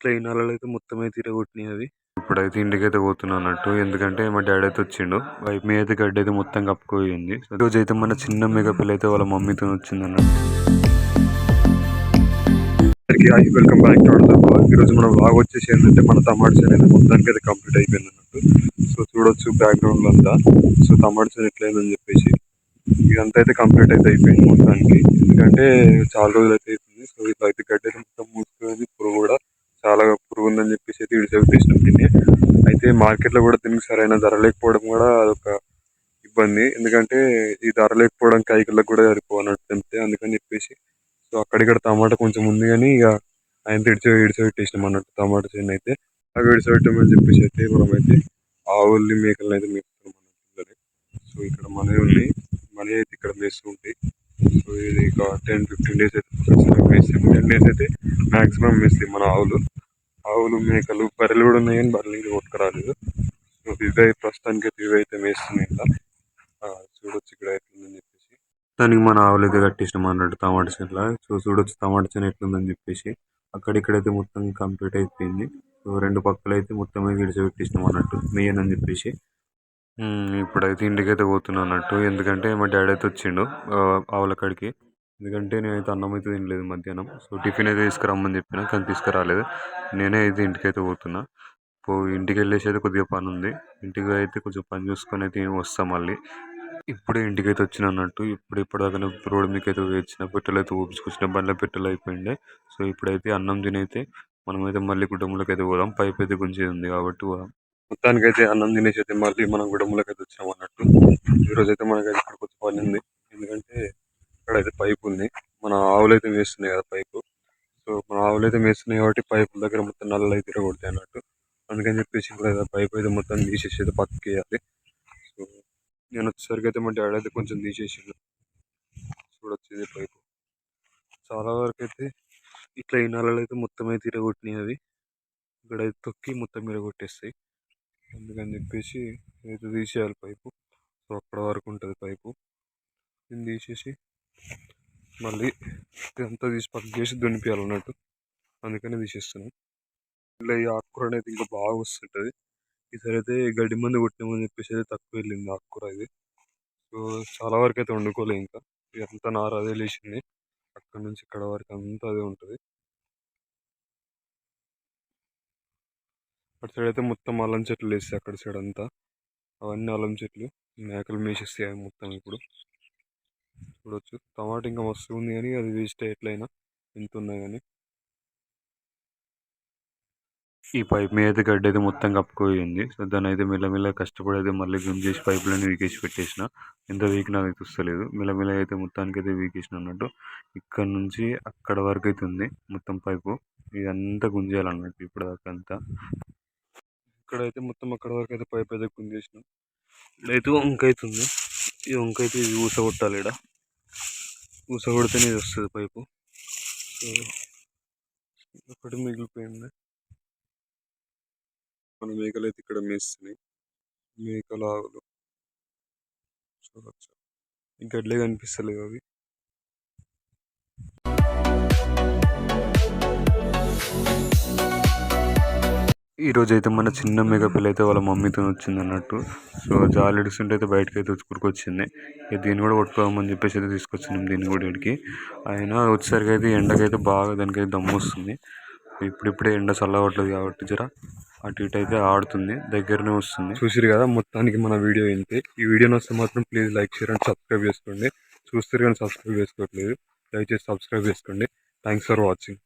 Train అలలు అయితే మొత్తం అయితే ఇరగొట్టినాయి అవి. ఇప్పుడైతే ఇంటికైతే పోతున్నా ఎందుకంటే మా డాడీ అయితే వచ్చిండు. వైపు మీద అయితే గడ్డి అయితే మొత్తం కప్పుకోయింది ఈ రోజు అయితే మన చిన్న మెగా అయితే వాళ్ళ మమ్మీతో వచ్చింది అన్నట్టు. వెల్కమ్ బ్యాక్ టు ఈ రోజు మన వచ్చేసి ఏంటంటే మన టమాటా చేను అయితే మొత్తానికి అయితే కంప్లీట్ అయిపోయింది అన్నట్టు. సో చూడొచ్చు బ్యాక్గ్రౌండ్లో అంతా. సో టమాటా చేను ఎట్లయిందని చెప్పేసి. ఇదంతా అయితే కంప్లీట్ అయితే అయిపోయింది మొత్తానికి. ఎందుకంటే చాలా రోజులు అయితే అవుతుంది సో ఇట్లా అయితే గడ్డి అయితే మొత్తం మూసుకునేది ఇప్పుడు కూడా బాగుందని చెప్పేసి అయితే విడిసేపు తీసినాం దీన్ని. అయితే మార్కెట్లో కూడా దీనికి సరైన ధర లేకపోవడం కూడా అదొక ఇబ్బంది. ఎందుకంటే ఈ ధర లేకపోవడం కైకిళ్ళకి కూడా సరిపోనట్టు అంతే. అందుకని చెప్పేసి సో అక్కడిక్కడ టమాటా కొంచెం ఉంది కానీ ఇక ఆయన ఇడిచి ఇడిచి పెట్టేసినాం అన్నట్టు టమాటా చేను అయితే. అవి ఇడిచి పెట్టామని చెప్పేసి అయితే మనం అయితే ఆవుల్ని మేకల్ని అయితే మేపుతున్నాం అన్నట్టు సో ఇక్కడ మనీ ఉంది. మనీ అయితే ఇక్కడ మేస్తూ ఉంటాయి సో ఇది ఒక టెన్ ఫిఫ్టీన్ డేస్ అయితే మేస్తాం. టెన్ డేస్ అయితే మాక్సిమం మేస్తాయి మన ఆవులు. ఆవులు మేకలు బర్రెలు కూడా ఉన్నాయి కానీ బర్రెలు ఇంకా కొట్టుకురాలేదు. సో ఇవే ప్రస్తుతానికి అయితే ఇవి అయితే మేస్తున్నాయి ఇంకా. చూడొచ్చు ఇక్కడ ఎట్లుందని చెప్పేసి. దానికి మన ఆవులు అయితే కట్టేసినాం అన్నట్టు టమాటా చెట్ల. సో చూడొచ్చు టమాటా చెట్టు ఎట్లుందని చెప్పేసి. అక్కడిక్కడైతే మొత్తం కంప్లీట్ అయిపోయింది. సో రెండు పక్కలైతే మొత్తం అయితే విడిచిపెట్టేసినాం అన్నట్టు మెయిన్ అని చెప్పేసి. ఇప్పుడైతే ఇప్పుడైతే ఇంటికైతే పోతున్నా అన్నట్టు. ఎందుకంటే మా డాడీ అయితే వచ్చిండు ఆవుల కాడికి. ఎందుకంటే నేనైతే అన్నం అయితే తినలేదు మధ్యాహ్నం. సో టిఫిన్ అయితే తీసుకురమ్మని చెప్పిన కానీ తీసుకురాలేదు. నేనే అయితే ఇంటికైతే పోతున్నా. పో ఇంటికి వెళ్ళేసి అయితే కొద్దిగా పని ఉంది. ఇంటికి అయితే కొంచెం పని చూసుకొని అయితే వస్తాం మళ్ళీ. ఇప్పుడే ఇంటికి అయితే వచ్చిన అన్నట్టు. ఇప్పుడు ఇప్పటిదాకా రోడ్డు మీకు అయితే వచ్చిన పెట్టెలు అయితే ఊపించుకొచ్చిన బండ్ల పెట్టెలు అయిపోయిండే. సో ఇప్పుడైతే అన్నం తినైతే మనమైతే మళ్ళీ కుటుంబంలోకి అయితే పోదాం. పైప్ అయితే గుంజేది ఉంది కాబట్టి పోదాం. మొత్తానికి అయితే అన్నం తినేసి అయితే మళ్ళీ మనం కుటుంబంలోకి అయితే వచ్చినాం అన్నట్టు. ఈరోజు అయితే మనకైతే ఇక్కడ కొంచెం పని ఉంది. ఎందుకంటే ఇక్కడైతే పైప్ ఉంది మన ఆవులు అయితే వేస్తున్నాయి కదా పైపు. సో మన ఆవులు అయితే వేస్తున్నాయి కాబట్టి పైపుల దగ్గర మొత్తం నల్లలు అయితే తిరగొడతాయి అన్నట్టు. అందుకని చెప్పేసి ఇప్పుడు పైప్ అయితే మొత్తం తీసేసి అయితే పక్కకి వేయాలి సో నేను వచ్చేసరికి అయితే మా డాడీ అయితే కొంచెం తీసేసిండు. చూడొచ్చేది పైపు. చాలా వరకు అయితే ఇట్లా ఈ నల్లలు అయితే మొత్తం అయితే తిరగొట్టినాయి అవి. ఇక్కడ అయితే తొక్కి మొత్తం విరగొట్టేస్తాయి. అందుకని చెప్పేసి అయితే తీసేయాలి పైపు. సో అక్కడ వరకు ఉంటుంది పైపు. దీన్ని తీసేసి మళ్ళీ ఇదంతా తీసి పక్క చేసి దున్నిపియాలి అందుకని తీసేస్తున్నాం. ఇలా ఈ ఆకుకూర అనేది ఇంకా బాగా వస్తుంటుంది. ఈసారి అయితే గడ్డి మంది కొట్టినామని చెప్పేసి అయితే తక్కువ వెళ్ళింది ఆకుకూర ఇది. సో చాలా వరకు అయితే వండుకోలే ఇంకా. ఇదంతా నార అదే లేచింది. అక్కడ నుంచి ఇక్కడ వరకు అంతా అదే ఉంటుంది. అటు సైడ్ అయితే మొత్తం అల్లం చెట్లు వేస్తాయి అక్కడ సైడ్ అంతా. అవన్నీ అల్లం చెట్లు. మేకలు మేసేస్తాయి అవి మొత్తం ఇప్పుడు. చూడొచ్చు టమాటా ఇంకా మస్తు ఉంది కానీ అది వేస్ట్ ఎట్లయినా ఎంత ఉన్నా కానీ ఈ పైప్ మీద అయితే గడ్డ అయితే మొత్తం కప్పుకోయింది సో దాని అయితే మెల్లమెల్ల కష్టపడి అయితే మళ్ళీ గుమ్ చేసి పైపులన్నీ వీకేసి పెట్టేసిన. ఎంత వీక్ నాకు అయితే వస్తలేదు మెల్లమెల్ల అయితే మొత్తానికి అయితే వీకేసిన అన్నట్టు. ఇక్కడ నుంచి అక్కడ వరకు అయితే ఉంది మొత్తం పైపు. ఇదంతా గుంజేయాలన్నట్టు ఇప్పుడు దాకా అంతా. ఇక్కడైతే మొత్తం అక్కడ వరకు అయితే పైప్ అయితే గుంజేసినాం. ఇక్కడైతే వంకైతుంది. ఈ వంక అయితే ఇది ఊస కొట్టాలి ఇక్కడ పూస కొడితేనే వస్తుంది పైపు. సో ఒకటి మిగిలిపోయింది. మన మేకలు అయితే ఇక్కడ మేస్తున్నాయి. మేకల ఆవులు చూడవచ్చు గడ్లే కనిపిస్తలేవు అవి. ఈరోజు అయితే మన చిన్న మేకపిల్ల అయితే వాళ్ళ మమ్మీతో వచ్చింది అన్నట్టు. సో జాలి ఇడుస్తుంటే అయితే బయటకు అయితే వచ్చింది ఇక దీన్ని కూడా కొట్టుకోమని చెప్పేసి అయితే తీసుకొచ్చినాం దీన్ని కూడా ఇక్కడికి ఆయన వచ్చేసరికి అయితే ఎండకైతే బాగా దానికైతే దమ్ము వస్తుంది. ఇప్పుడిప్పుడే ఎండ చల్లవట్లేదు కాబట్టి జర అటు ఇటు అయితే ఆడుతుంది. దగ్గరనే వస్తుంది. చూసిరు కదా మొత్తానికి మన వీడియో ఏంటి? ఈ వీడియో వస్తే మాత్రం please like share and subscribe చేసుకోండి. చూస్తారు కానీ సబ్స్క్రైబ్ చేసుకోవట్లేదు. దయచేసి సబ్స్క్రైబ్ చేసుకోండి. Thanks for watching